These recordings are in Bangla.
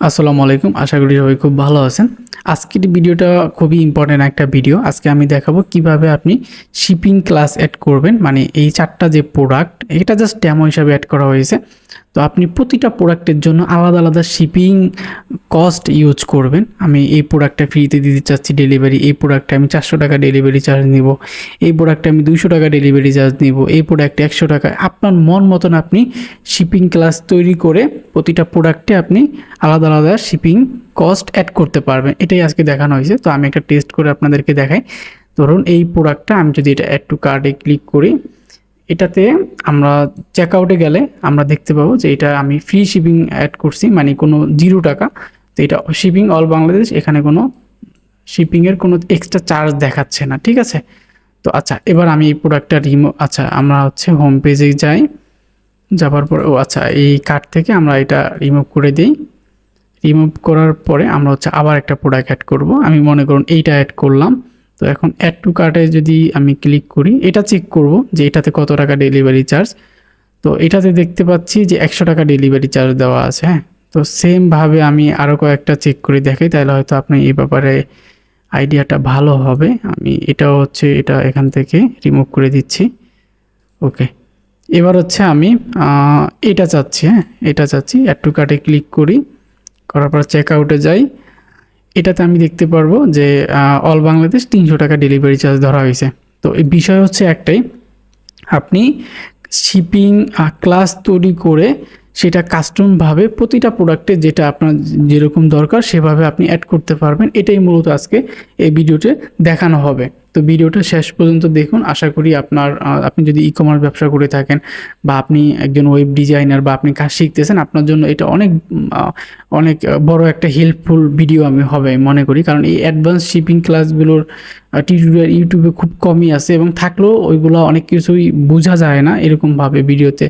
আসসালামু আলাইকুম। আশা করি সবাই খুব ভালো আছেন। আজকের ভিডিওটা খুবই ইম্পর্টেন্ট একটা ভিডিও আজকে আমি দেখাবো কীভাবে আপনি শিপিং ক্লাস অ্যাড করবেন। মানে এই চারটা যে প্রোডাক্ট এটা জাস্ট ডেমো হিসাবে অ্যাড করা হয়েছে। তো আপনি প্রতিটা প্রোডাক্টের জন্য আলাদা আলাদা শিপিং কস্ট ইউজ করবেন। আমি এই প্রোডাক্টটা ফ্রিতে দিতে চাচ্ছি ডেলিভারি, এই প্রোডাক্টে আমি চারশো টাকা ডেলিভারি চার্জ নিব, এই প্রোডাক্টে আমি দুশো টাকা ডেলিভারি চার্জ নিব, এই প্রোডাক্টে একশো টাকা। আপনার মন মতন আপনি শিপিং ক্লাস তৈরি করে প্রতিটা প্রোডাক্টে আপনি আলাদা আলাদা শিপিং কস্ট অ্যাড করতে পারবেন। এটাই আজকে দেখানো হয়েছে। তো আমি একটা টেস্ট করে আপনাদেরকে দেখাই। ধরুন এই প্রোডাক্টটা আমি যদি এটা অ্যাড টু কার্ডে ক্লিক করি এটাতে আমরা চেক আউটে গেলে আমরা দেখতে পাবো যে এটা আমি ফ্রি শিপিং অ্যাড করছি মানে কোনো জিরো টাকা। তো এটা শিপিং অল বাংলাদেশ এখানে কোনো শিপিংয়ের কোনো এক্সট্রা চার্জ দেখাচ্ছে না, ঠিক আছে? তো আচ্ছা এবার আমি এই প্রোডাক্টটা রিমো আচ্ছা আমরা হচ্ছে হোম পেজে যাই। যাবার পর ও আচ্ছা এই কার্ড থেকে আমরা এটা রিমুভ করে দিই। রিমুভ করার পরে আমরা হচ্ছে আবার একটা প্রোডাক্ট অ্যাড করব। আমি মনে করুন এইটা অ্যাড করলাম। তো এখন অ্যাড টু কার্টে যদি আমি ক্লিক করি, এটা চেক করব যে এটাতে কত টাকা ডেলিভারি চার্জ তো এটাতে দেখতে পাচ্ছি যে একশো টাকা ডেলিভারি চার্জ দেওয়া আছে হ্যাঁ? তো সেমভাবে আমি আরও কয়েকটা চেক করে দেখাই, তাহলে হয়তো আপনি এই ব্যাপারে আইডিয়াটা ভালো হবে। আমি এটাও হচ্ছে এটা এখান থেকে রিমুভ করে দিচ্ছি। ওকে। এবার হচ্ছে আমি এটা চাচ্ছি হ্যাঁ? এটা চাচ্ছি অ্যাড টু কার্টে ক্লিক করি। করার পর চেক আউটে যাই। এটাতে আমি দেখতে পারব যে অল বাংলাদেশ তিনশো টাকা ডেলিভারি চার্জ ধরা হয়েছে। তো এই বিষয় হচ্ছে একটাই, আপনি শিপিং ক্লাস তৈরি করে সেটা কাস্টমভাবে প্রতিটা প্রোডাক্টে যেটা আপনার যেরকম দরকার সেভাবে আপনি অ্যাড করতে পারবেন। এটাই মূলত আজকে এই ভিডিওতে দেখানো হবে। তো ভিডিওটা শেষ পর্যন্ত দেখুন। আশা করি আপনার আপনি যদি ই কমার্স ব্যবসা করে থাকেন বা আপনি একজন ওয়েব ডিজাইনার বা আপনি কাজ শিখতেছেন, আপনার জন্য এটা অনেক অনেক বড় একটা হেল্পফুল ভিডিও আমি হবে মনে করি। কারণ এই অ্যাডভান্স শিপিং ক্লাসগুলোর টিউটোরিয়াল ইউটিউবে খুব কমই আছে এবং থাকলেও ওইগুলো অনেক কিছুই বোঝা যায় না এরকমভাবে ভিডিওতে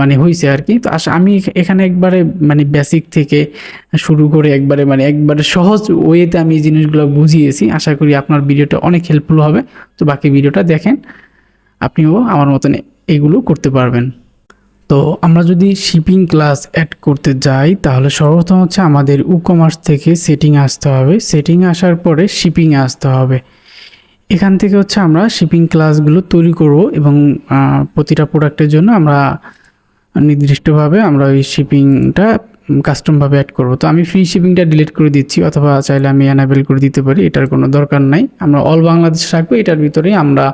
মানে হয়েছে আর কি। তো আশা আমি এখানে একবারে মানে বেসিক থেকে শুরু করে একবারে মানে একবারে সহজ ওয়েতে আমি এই জিনিসগুলো বুঝিয়েছি। আশা করি আপনার ভিডিওটা অনেক হেল্পফুল হবে। তো বাকি ভিডিওটা দেখেন, আপনিও আমার মতন এগুলো করতে পারবেন। তো আমরা যদি শিপিং ক্লাস অ্যাড করতে যাই, তাহলে সর্বপ্রথম হচ্ছে আমাদের ই কমার্স থেকে সেটিং আসতে হবে। সেটিং আসার পরে শিপিং আসতে হবে। এখান থেকে হচ্ছে আমরা শিপিং ক্লাসগুলো তৈরি করব এবং প্রতিটা প্রোডাক্টের জন্য আমরা নির্দিষ্টভাবে আমরা ওই শিপিংটা কাস্টমভাবে অ্যাড করব। তো আমি ফ্রি শিপিংটা ডিলিট করে দিচ্ছি, অথবা চাইলে আমি অ্যানাবেল করে দিতে পারি, এটার কোনো দরকার নাই। আমরা অল বাংলাদেশ রাখব, এটার ভিতরেই আমরা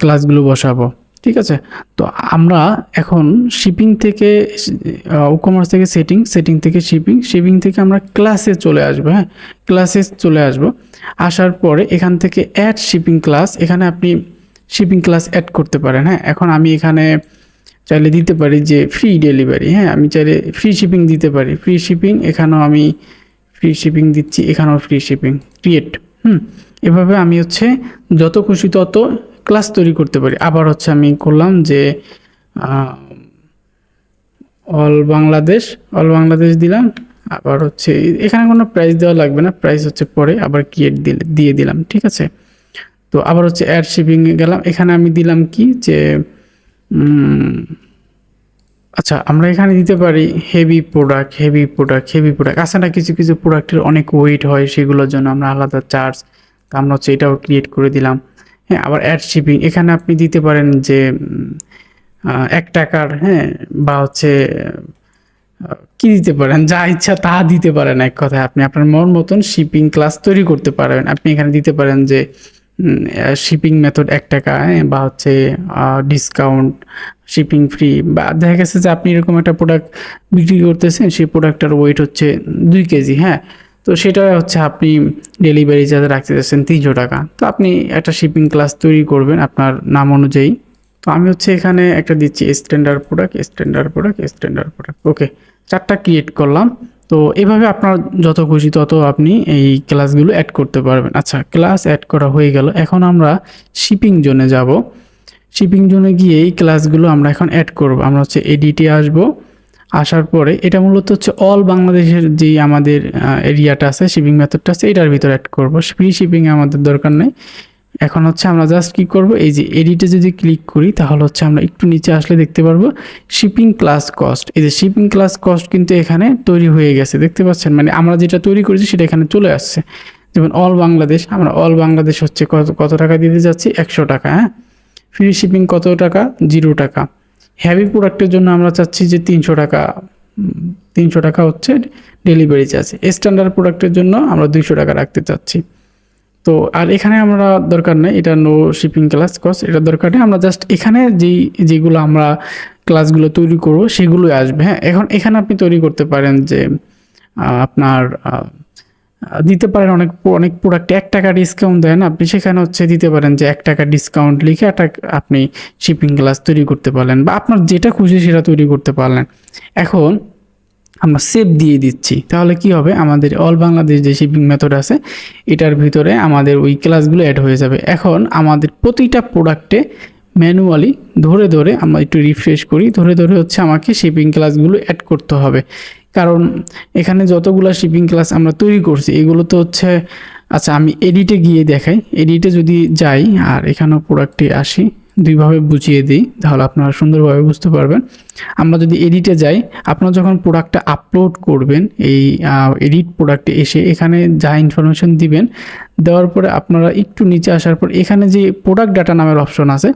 ক্লাসগুলো বসাবো, ঠিক আছে? তো আমরা এখন শিপিং থেকে কমার্স থেকে সেটিং সেটিং থেকে শিপিং শিপিং থেকে আমরা ক্লাসে চলে আসব হ্যাঁ? ক্লাসে চলে আসব। আসার পরে এখান থেকে অ্যাড শিপিং ক্লাস এখানে আপনি শিপিং ক্লাস অ্যাড করতে পারেন হ্যাঁ? এখন আমি এখানে চাইলে দিতে পারি যে ফ্রি ডেলিভারি হ্যাঁ আমি চাইলে ফ্রি শিপিং দিতে পারি। ফ্রি শিপিং এখানেও আমি ফ্রি শিপিং দিচ্ছি, এখানেও ফ্রি শিপিং ক্রিয়েট হুম, এভাবে আমি হচ্ছে যত খুশি তত ক্লাস তৈরি করতে পারি। আবার হচ্ছে আমি করলাম যে অল বাংলাদেশ অল বাংলাদেশ দিলাম, আবার হচ্ছে এখানে কোনো প্রাইস দেওয়া লাগবে না প্রাইস হচ্ছে পরে আবার ক্রিয়েট দিলে, দিয়ে দিলাম, ঠিক আছে? তো আবার হচ্ছে অ্যাড শিপিংয়ে গেলাম। এখানে আমি দিলাম কি যে আচ্ছা আমরা এখানে দিতে পারি heavy product heavy product heavy product আছে না, কিছু কিছু প্রোডাক্টের অনেক ওয়েট হয়, সেগুলোর জন্য আমরা আলাদা চার্জ আমরা হচ্ছে এটাও ক্রিয়েট করে দিলাম। হ্যাঁ আবার অ্যাড শিপিং এখানে আপনি দিতে পারেন যে এক টাকার হ্যাঁ বা হচ্ছে কি দিতে পারেন? যা ইচ্ছা তা দিতে পারেন এক কথায়। আপনি আপনার মন মতন শিপিং ক্লাস তৈরি করতে পারেন আপনি এখানে দিতে পারেন যে শিপিং মেথড এক টাকা হ্যাঁ, বা হচ্ছে ডিসকাউন্ট শিপিং ফ্রি বা দেখা গেছে যে আপনি এরকম একটা প্রোডাক্ট বিক্রি করতেছেন সেই প্রোডাক্টটার ওয়েট হচ্ছে দুই কেজি হ্যাঁ? তো সেটা হচ্ছে আপনি ডেলিভারি চার্জ রাখতে চাচ্ছেন তিনশো টাকা। তো আপনি একটা শিপিং ক্লাস তৈরি করবেন আপনার নাম অনুযায়ী। তো আমি হচ্ছে এখানে একটা দিচ্ছি standard product standard product standard product okay চারটা ক্রিয়েট করলাম। তো এভাবে আপনার যত খুশি তত আপনি এই ক্লাসগুলো অ্যাড করতে পারবেন। আচ্ছা ক্লাস অ্যাড করা হয়ে গেল। এখন আমরা শিপিং জোনে যাব। শিপিং জোনে গিয়ে এই ক্লাসগুলো আমরা এখন অ্যাড করব। আমরা হচ্ছে এডিটে আসব। আসার পরে এটা মূলত হচ্ছে অল বাংলাদেশের যে আমাদের এরিয়াটা আছে শিপিং মেথডটা আছে, এটার ভিতরে অ্যাড করব। ফ্রি শিপিং আমাদের দরকার নেই। এখন হচ্ছে আমরা জাস্ট কি করব? এই যে এডিটে যদি ক্লিক করি, তাহলে হচ্ছে আমরা একটু নিচে আসলে দেখতে পারব শিপিং ক্লাস কস্ট এই যে শিপিং ক্লাস কস্ট কিন্তু এখানে তৈরি হয়ে গেছে, দেখতে পাচ্ছেন? মানে আমরা যেটা তৈরি করেছি সেটা এখানে চলে আসছে। যেমন অল বাংলাদেশ আমরা অল বাংলাদেশ হচ্ছে কত কত টাকা দিতে যাচ্ছি? একশো টাকা হ্যাঁ? ফ্রি শিপিং কত টাকা? জিরো টাকা। হ্যাভি প্রোডাক্টের জন্য আমরা চাচ্ছি যে তিনশো টাকা তিনশো টাকা হচ্ছে ডেলিভারি চার্জ স্ট্যান্ডার্ড প্রোডাক্টের জন্য আমরা দুইশো টাকা রাখতে চাচ্ছি। তো আর এখানে আমরা দরকার নেই, এটা নো শিপিং ক্লাস কস্ট এটা দরকার নেই। আমরা জাস্ট এখানে যেই, যেগুলো আমরা ক্লাসগুলো তৈরি করব, সেগুলোই আসবে। হ্যাঁ এখন এখানে আপনি তৈরি করতে পারেন যে আপনার দিতে পারেন অনেক অনেক প্রোডাক্টে এক টাকা ডিসকাউন্ট দেন, আপনি সেখানে হচ্ছে দিতে পারেন যে, এক টাকা ডিসকাউন্ট লিখে একটা আপনি শিপিং ক্লাস তৈরি করতে পারলেন বা আপনার যেটা খুশি সেটা তৈরি করতে পারলেন। এখন আমরা সেভ দিয়ে দিচ্ছি। তাহলে কি হবে? আমাদের অল বাংলাদেশ যে শিপিং মেথড আছে, এটার ভিতরে আমাদের ওই ক্লাসগুলো অ্যাড হয়ে যাবে। এখন আমাদের প্রতিটা প্রোডাক্টে ম্যানুয়ালি ধরে ধরে আমরা একটু রিফ্রেশ করি। ধরে ধরে হচ্ছে আমাকে শিপিং ক্লাসগুলো অ্যাড করতে হবে। কারণ এখানে যতগুলো শিপিং ক্লাস আমরা তৈরি করছি, এগুলো তো হচ্ছে আচ্ছা আমি এডিটে গিয়ে দেখাই। এডিটে যদি যাই, আর এখানেও প্রোডাক্টে আসি দুইভাবে বুঝিয়ে দিই, তাহলে আপনারা সুন্দরভাবে বুঝতে পারবেন। আমরা যদি এডিটে যাই, আপনারা যখন প্রোডাক্টটা আপলোড করবেন, এই এডিট প্রোডাক্টে এসে এখানে যা ইনফরমেশন দিবেন, দেওয়ার পরে আপনারা একটু নিচে আসার পর এখানে যে প্রোডাক্ট ডাটা নামের অপশন আছে,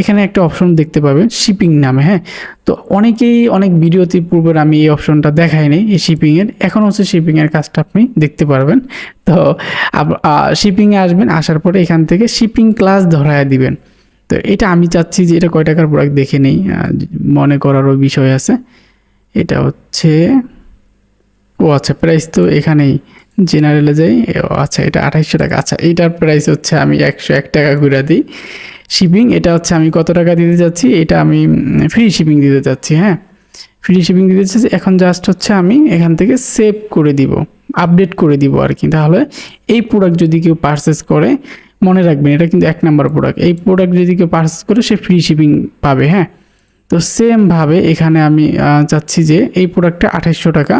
এখানে একটা অপশন দেখতে পাবেন শিপিং নামে হ্যাঁ? তো অনেকেই অনেক ভিডিওতে পূর্বের আমি এই অপশনটা দেখাইনি এই শিপিংয়ের এখন হচ্ছে শিপিংয়ের কাজটা আপনি দেখতে পারবেন। তো শিপিংয়ে আসবেন, আসার পরে এখান থেকে শিপিং ক্লাস ধরায় দিবেন। তো এটা আমি চাচ্ছি যে এটা কয় টাকার প্রোডাক্ট দেখে নেই মনে করারও বিষয় আছে। এটা হচ্ছে, ও আচ্ছা প্রাইস তো এখানেই জেনারেলে যাই। আচ্ছা এটা আঠাইশশো টাকা। আচ্ছা এটার প্রাইস হচ্ছে আমি একশো এক টাকা করে দিই। শিপিং এটা হচ্ছে আমি কত টাকা দিতে যাচ্ছি এটা আমি ফ্রি শিপিং দিতে চাচ্ছি হ্যাঁ। ফ্রি শিপিং দিতে চাচ্ছি, এখন জাস্ট হচ্ছে আমি এখান থেকে সেভ করে দিব আপডেট করে দিব আর কি। তাহলে এই প্রোডাক্ট যদি কেউ পারচেস করে মনে রাখবেন, এটা কিন্তু এক নাম্বার প্রোডাক্ট এই প্রোডাক্ট যদি কেউ পারচেস করে, সে ফ্রি শিপিং পাবে হ্যাঁ? তো সেমভাবে এখানে আমি চাচ্ছি যে এই প্রোডাক্টটা আঠাইশশো টাকা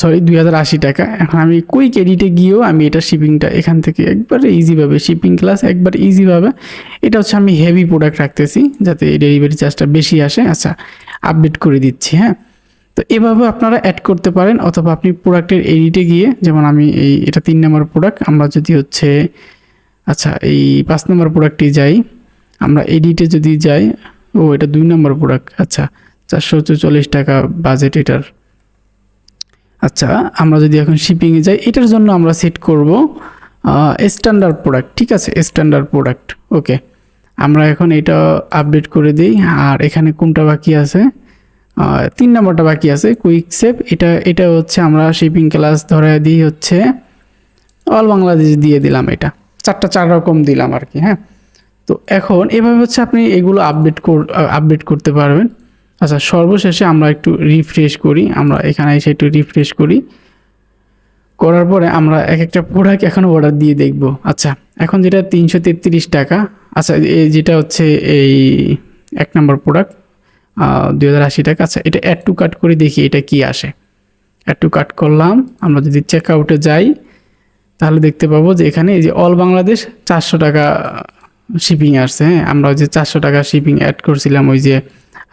সরি দুই হাজার আশি টাকা। এখন আমি কুইক এডিটে গিয়েও আমি এটা শিপিংটা এখান থেকে একবারে ইজিভাবে শিপিং ক্লাস একবার ইজিভাবে এটা হচ্ছে আমি হেভি প্রোডাক্ট রাখতেছি, যাতে এই ডেলিভারি চার্জটা বেশি আসে। আচ্ছা আপডেট করে দিচ্ছি হ্যাঁ? তো এভাবে আপনারা অ্যাড করতে পারেন অথবা আপনি প্রোডাক্টের এডিটে গিয়ে, যেমন আমি এই, এটা তিন নম্বর প্রোডাক্ট আমরা যদি হচ্ছে আচ্ছা এই পাঁচ নম্বর প্রোডাক্টটি যাই, আমরা এডিটে যদি যাই, ও, এটা দুই নম্বর প্রোডাক্ট আচ্ছা চারশো চল্লিশ টাকা বাজেট এটার। আচ্ছা আমরা যদি এখন শিপিংয়ে যাই, এটার জন্য আমরা সেট করব স্ট্যান্ডার্ড প্রোডাক্ট ঠিক আছে স্ট্যান্ডার্ড প্রোডাক্ট ওকে আমরা এখন এটা আপডেট করে দিই, আর এখানে কোনটা বাকি আছে? তিন নম্বরটা বাকি আছে কুইক সেভ এটা এটা হচ্ছে আমরা শিপিং ক্লাস ধরে দিই হচ্ছে অল বাংলাদেশ দিয়ে দিলাম এটা। চারটা চার রকম দিলাম আর কি হ্যাঁ? তো এখন এভাবে হচ্ছে আপনি এগুলো আপডেট আপডেট করতে পারবেন। আচ্ছা সর্বশেষে আমরা একটু রিফ্রেশ করি, আমরা এখানে এসে একটু রিফ্রেশ করি। করার পরে আমরা এক একটা প্রোডাক্ট এখন অর্ডার দিয়ে দেখব। আচ্ছা এখন যেটা তিনশো তেত্রিশ টাকা আচ্ছা এই যেটা হচ্ছে এই এক নম্বর প্রোডাক্ট দুই হাজার আশি টাকা। আচ্ছা এটা অ্যাড টু কাট করে দেখি এটা কি আসে। অ্যাড টু কাট করলাম, আমরা যদি চেক আউটে যাই, তাহলে দেখতে পাবো যে এখানে এই যে অল বাংলাদেশ চারশো টাকা শিপিং আসছে হ্যাঁ। আমরা ওই যে চারশো টাকা শিপিং অ্যাড করছিলাম ওই যে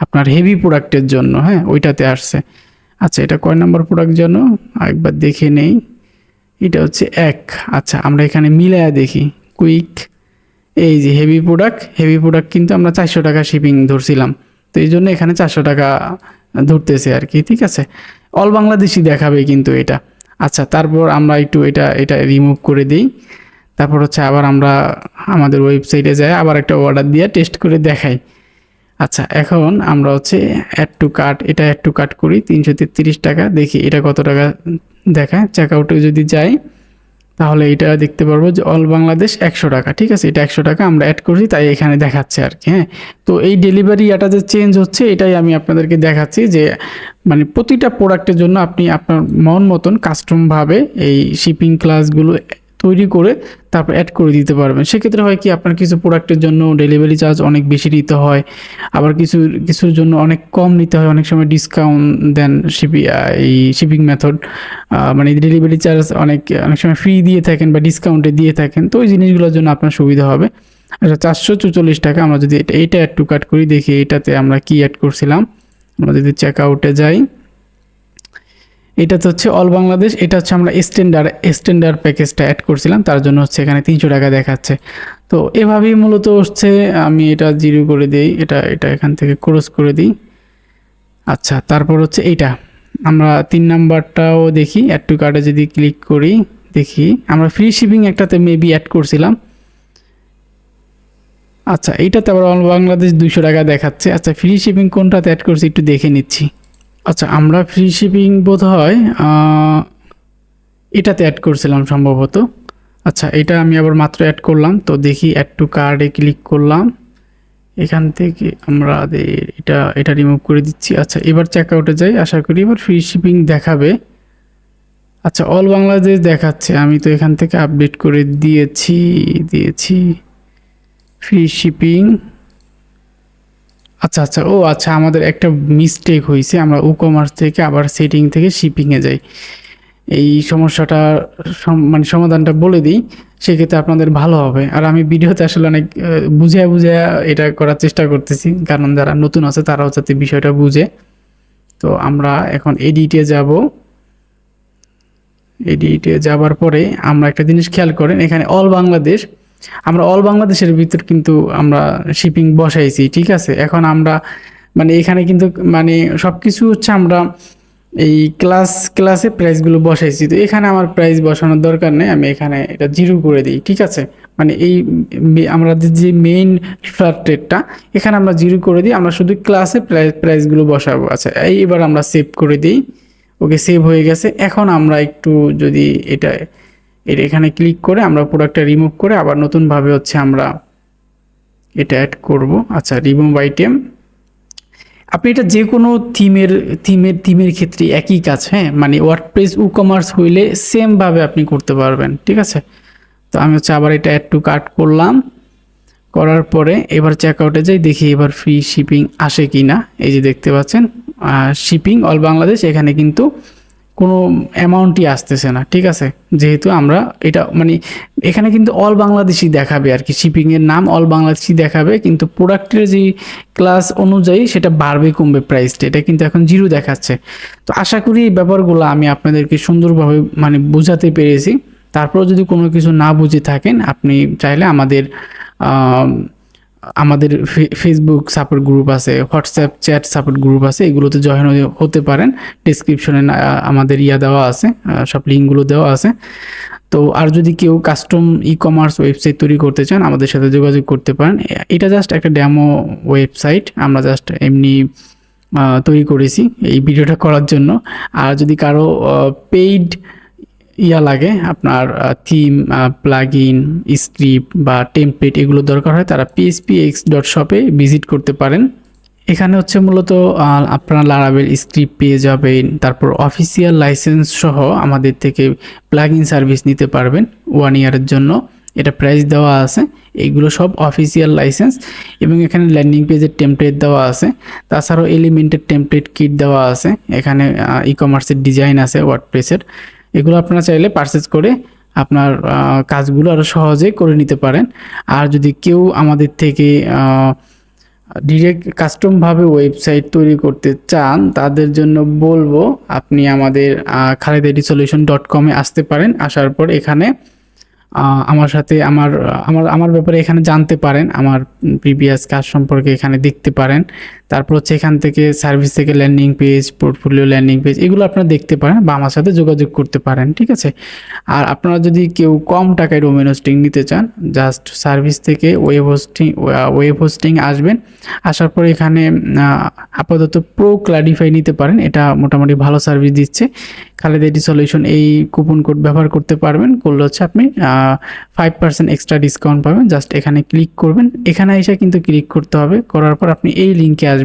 আপনার হেভি প্রোডাক্টের জন্য হ্যাঁ ওইটাতে আসছে। আচ্ছা এটা কয় নম্বর প্রোডাক্ট জন্য একবার দেখে নেই। এটা হচ্ছে এক। আচ্ছা আমরা এখানে মিলায়া দেখি। কুইক এই যে হেভি প্রোডাক্ট হেভি প্রোডাক্ট কিন্তু আমরা চারশো টাকা শিপিং ধরছিলাম। তো এই জন্য এখানে চারশো টাকা ধরতেছে আর কি, ঠিক আছে? অল বাংলাদেশি দেখাবে কিন্তু এটা। আচ্ছা তারপর আমরা একটু এটা এটা রিমুভ করে দিই। তারপর হচ্ছে আবার আমরা আমাদের ওয়েবসাইটে যাই, আবার একটা অর্ডার দিয়ে টেস্ট করে দেখাই। আচ্ছা এখন আমরা হচ্ছে অ্যাড টু কাট এটা অ্যাড টু কার্ট করি, তিনশো তেত্রিশ টাকা। দেখি এটা কত টাকা দেখায়। চেক আউটে যদি যাই তাহলে এটা দেখতে পারব যে অল বাংলাদেশ একশো টাকা, ঠিক আছে? এটা একশো টাকা আমরা অ্যাড করছি, তাই এখানে দেখাচ্ছে আর কি হ্যাঁ? তো এই ডেলিভারি এটা যে চেঞ্জ হচ্ছে, এটাই আমি আপনাদেরকে দেখাচ্ছি যে মানে প্রতিটা প্রোডাক্টের জন্য আপনি আপনার মন মতন কাস্টমভাবে এই শিপিং ক্লাসগুলো তৈরি করে তারপর অ্যাড করে দিতে পারবেন। সেক্ষেত্রে হয় কি, আপনার কিছু প্রোডাক্টের জন্য ডেলিভারি চার্জ অনেক বেশি নিতে হয়, আবার কিছু, কিছুর জন্য অনেক কম নিতে হয়, অনেক সময় ডিসকাউন্ট দেন শিপি এই শিপিং মেথড মানে ডেলিভারি চার্জ অনেক অনেক সময় ফ্রি দিয়ে থাকেন বা ডিসকাউন্টে দিয়ে থাকেন, তো ওই জিনিসগুলোর জন্য আপনার সুবিধা হবে। আচ্ছা চারশো চৌচল্লিশ টাকা, আমরা যদি এটা অ্যাড টু কাট করি, দেখি এটাতে আমরা কি অ্যাড করছিলাম। আমরা যদি চেক আউটে যাই এটা তো হচ্ছে অল বাংলাদেশ এটা হচ্ছে আমরা স্ট্যান্ডার্ড স্ট্যান্ডার্ড প্যাকেজটা অ্যাড করছিলাম, তার জন্য হচ্ছে এখানে তিনশো টাকা দেখাচ্ছে। তো এভাবেই মূলত হচ্ছে আমি এটা জিরো করে দিই, এটা এটা এখান থেকে ক্রস করে দিই। আচ্ছা তারপর হচ্ছে এইটা। আমরা তিন নাম্বারটাও দেখি অ্যাড টু কার্ডে যদি ক্লিক করি, দেখি। আমরা ফ্রি শিপিং একটাতে মেবি অ্যাড করছিলাম। আচ্ছা এইটাতে আবার অল বাংলাদেশ দুশো টাকা দেখাচ্ছে। আচ্ছা ফ্রি শিপিং কোনটাতে অ্যাড করছি একটু দেখে নিচ্ছি। আচ্ছা আমরা ফ্রি শিপিং বোধ হয় এটাতে অ্যাড করছিলাম সম্ভবত। আচ্ছা এটা আমি আবার মাত্র অ্যাড করলাম, তো দেখি অ্যাড টু কার্ডে ক্লিক করলাম। এখান থেকে আমরা এটা এটা রিমুভ করে দিচ্ছি। আচ্ছা এবার চেক আউটে যাই, আশা করি এবার ফ্রি শিপিং দেখাবে। আচ্ছা অল বাংলাদেশ দেখাচ্ছে, আমি তো এখান থেকে আপডেট করে দিয়েছি দিয়েছি। ফ্রি শিপিং আচ্ছা আচ্ছা ও আচ্ছা আমাদের একটা মিস্টেক হয়েছে আমরা ই কমার্স থেকে আবার সেটিং থেকে শিপিংয়ে যাই। এই সমস্যাটা সম- মানে সমাধানটা বলে দিই, সেক্ষেত্রে আপনাদের ভালো হবে। আর আমি ভিডিওতে আসলে অনেক বুঝে বুঝে এটা করার চেষ্টা করতেছি, কারণ যারা নতুন আছে, তারাও যাতে বিষয়টা বুঝে। তো আমরা এখন এডিটে যাব। এডিটে যাবার পরে আমরা একটা জিনিস খেয়াল করেন, এখানে অল বাংলাদেশ আমরা অল বাংলাদেশের ভিতর কিন্তু আমরা শিপিং বসাইছি, ঠিক আছে? এখন আমরা মানে এখানে কিন্তু মানে সব কিছু হচ্ছে আমরা এই ক্লাস ক্লাসে প্রাইসগুলো বসাইছি। তো এখানে আমার প্রাইস বসানোর দরকার নেই, আমি এখানে এটা জিরো করে দিই, ঠিক আছে? মানে এই আমরা যে মেইন ফ্ল্যাট রেটটা এখানে আমরা জিরো করে দিই, আমরা শুধু ক্লাসে প্রাইস প্রাইসগুলো বসাবো। আচ্ছা এই এবার আমরা সেভ করে দিই। ওকে সেভ হয়ে গেছে। এখন আমরা একটু যদি এটা এটা এখানে ক্লিক করে আমরা প্রোডাক্টটা রিমুভ করে আবার নতুনভাবে হচ্ছে আমরা এটা অ্যাড করব। আচ্ছা রিমুভ আইটেম আপনি এটা যে কোনো থিমের থিমের থিমের ক্ষেত্রে একই কাজ হ্যাঁ? মানে ওয়ার্ডপ্রেস ই কমার্স হইলে সেমভাবে আপনি করতে পারবেন, ঠিক আছে? তো আমি হচ্ছে আবার এটা অ্যাড টু কাট করলাম। করার পরে এবার চেক আউটে যাই, দেখি এবার ফ্রি শিপিং আসে কি না এই যে দেখতে পাচ্ছেন শিপিং অল বাংলাদেশ এখানে কিন্তু কোনো অ্যামাউন্টই আসতেছে না ঠিক আছে? যেহেতু আমরা এটা মানে এখানে কিন্তু অল বাংলাদেশি দেখাবে আর কি শিপিংয়ের নাম অল বাংলাদেশি দেখাবে কিন্তু প্রোডাক্টের যে ক্লাস অনুযায়ী সেটা বাড়বে কমবে প্রাইসটা এটা কিন্তু এখন জিরো দেখাচ্ছে। তো আশা করি এই ব্যাপারগুলো আমি আপনাদেরকে সুন্দরভাবে মানে বোঝাতে পেরেছি। তারপরেও যদি কোনো কিছু না বুঝে থাকেন আপনি চাইলে আমাদের আম, আমাদের ফেসবুক সাপোর্ট গ্রুপ আছে হোয়াটসঅ্যাপ চ্যাট সাপোর্ট গ্রুপ আছে, এগুলোতে জয়েন হতে পারেন। ডিসক্রিপশনে আমাদের ইয়া দেওয়া আছে সব লিঙ্কগুলো দেওয়া আছে। তো আর যদি কেউ কাস্টম ই কমার্স ওয়েবসাইট তৈরি করতে চান, আমাদের সাথে যোগাযোগ করতে পারেন। এটা জাস্ট একটা ড্যামো ওয়েবসাইট আমরা জাস্ট এমনি তৈরি করেছি এই ভিডিওটা করার জন্য। আর যদি কারও পেইড ইয়া লাগে, আপনার থিম প্লাগ ইন স্ক্রিপ্ট বা টেমপ্লেট এগুলো দরকার হয়, তারা পিএসপি এক্স ডট শপে ভিজিট করতে পারেন। এখানে হচ্ছে মূলত আপনারা লারাবেল স্ক্রিপ্ট পেয়ে যাবেন, তারপর অফিসিয়াল লাইসেন্স সহ আমাদের থেকে প্লাগ ইন সার্ভিস নিতে পারবেন ওয়ান ইয়ারের জন্য। এটা প্রাইস দেওয়া আছে এইগুলো সব অফিসিয়াল লাইসেন্স এবং এখানে ল্যান্ডিং পেজের টেমপ্লেট দেওয়া আছে। তাছাড়াও এলিমেন্টের টেমপ্লেট কিট দেওয়া আছে, এখানে ই কমার্সের ডিজাইন আছে ওয়ার্ডপ্রেসের এগুলো আপনারা চাইলে পারচেজ করে আপনার কাজগুলো আরও সহজে করে নিতে পারেন। আর যদি কেউ আমাদের থেকে ডিরেক্ট কাস্টমভাবে ওয়েবসাইট তৈরি করতে চান, তাদের জন্য বলব আপনি আমাদের খালেদ এডি সলিউশন ডট কমে আসতে পারেন। আসার পর এখানে আমার সাথে আমার আমার আমার ব্যাপারে এখানে জানতে পারেন। আমার প্রিভিয়াস কাজ সম্পর্কে এখানে দেখতে পারেন। তারপর হচ্ছে এখান থেকে সার্ভিস থেকে landing page portfolio landing page এগুলো আপনারা দেখতে পারেন বা আমার সাথে যোগাযোগ করতে পারেন, ঠিক আছে? আর আপনারা যদি কেউ কম টাকায় ডোমেন হোস্টিং নিতে চান জাস্ট সার্ভিস থেকে ওয়েব হোস্টিং ওয়েব হোস্টিং আসবেন, আসার পর এখানে আপাতত প্রো ক্লারিফাই নিতে পারেন, এটা মোটামুটি ভালো সার্ভিস দিচ্ছে। খালেদ এডি সলিউশন এই কুপন কোড ব্যবহার করতে পারবেন, করলে হচ্ছে আপনি ফাইভ পার্সেন্ট এক্সট্রা ডিসকাউন্ট পাবেন জাস্ট এখানে ক্লিক করবেন, এখানে এসে কিন্তু ক্লিক করতে হবে, করার পর আপনি এই লিঙ্কে আসবেন।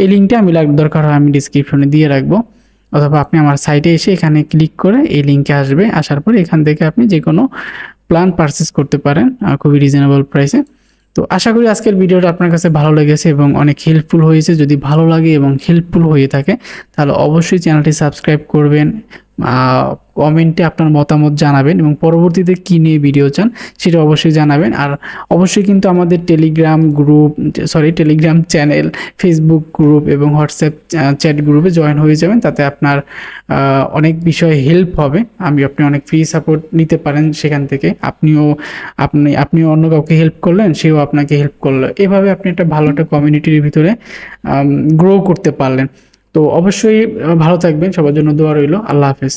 এই লিঙ্কটা আমি দরকার হয় আমি ডিসক্রিপশনে দিয়ে রাখব। অথবা আপনি আমার সাইটে এসে এখানে ক্লিক করে এই লিঙ্কে আসবে। আসার পরে এখান থেকে আপনি যে কোনো প্ল্যান পারচেস করতে পারেন খুবই রিজনেবল প্রাইসে তো আশা করি আজকের ভিডিওটা আপনার কাছে ভালো লেগেছে এবং অনেক হেল্পফুল হয়েছে। যদি ভালো লাগে এবং হেল্পফুল হয়ে থাকে, তাহলে অবশ্যই চ্যানেলটি সাবস্ক্রাইব করবেন। কমেন্টে আপনার মতামত জানাবেন এবং পরবর্তীতে কী নিয়ে ভিডিও চান সেটা অবশ্যই জানাবেন। আর অবশ্যই কিন্তু আমাদের Telegram group sorry Telegram channel Facebook group এবং হোয়াটসঅ্যাপ চ্যাট গ্রুপে জয়েন হয়ে যাবেন। তাতে আপনার অনেক বিষয়ে হেল্প হবে। আমি, আপনি অনেক ফ্রি সাপোর্ট নিতে পারেন সেখান থেকে। আপনিও, আপনি আপনিও অন্য কাউকে হেল্প করলেন, সেও আপনাকে হেল্প করল। এভাবে আপনি একটা ভালো একটা কমিউনিটির ভিতরে গ্রো করতে পারলেন। তো অবশ্যই ভালো থাকবেন সবার জন্য দোয়া রইল। আল্লাহ হাফেজ।